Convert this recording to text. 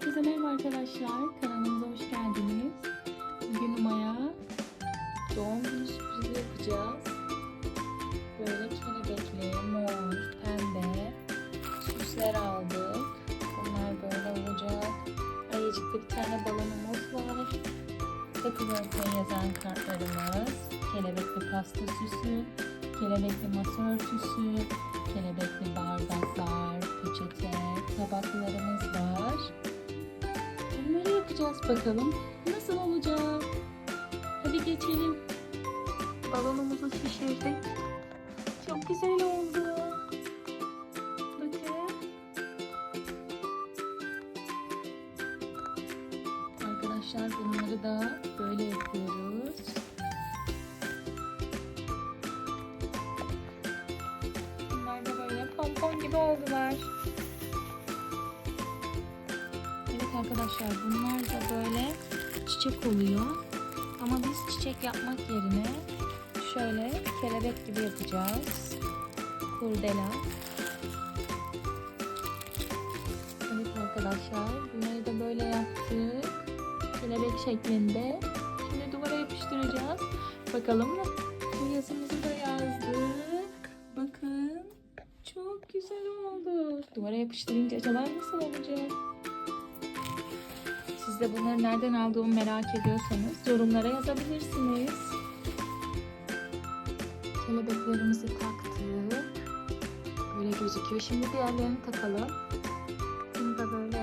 Herkese merhaba arkadaşlar. Kanalımıza hoş geldiniz. Bugün Uma'ya doğum günü sürprizi yapacağız. Böyle kelebekli, mor, pembe süsler aldık. Bunlar böyle olacak. Ayıcıklı bir tane balonumuz var. Happy Birthday yazan kartlarımız. Kelebekli pasta süsü, kelebekli masa örtüsü, kelebekli bardaklar, peçete, tabaklarımız var. Yapacağız bakalım. Nasıl olacak? Hadi geçelim. Balonumuzu şişirdik. Çok güzel oldu. Bakın. Arkadaşlar bunları da böyle yapıyoruz. Bunlar da böyle pompon gibi oldular. Arkadaşlar bunlar da böyle çiçek oluyor. Ama biz çiçek yapmak yerine şöyle kelebek gibi yapacağız. Kurdela. Evet arkadaşlar bunları da böyle yaptık. Kelebek şeklinde. Şimdi duvara yapıştıracağız. Bakalım bu yazımızı da yazdık. Bakın çok güzel oldu. Duvara yapıştırınca acaba nasıl olacak? Siz de bunları nereden aldığımı merak ediyorsanız yorumlara yazabilirsiniz. Kelebeklerimizi taktık. Böyle gözüküyor. Şimdi diğerlerini takalım. Bunu da böyle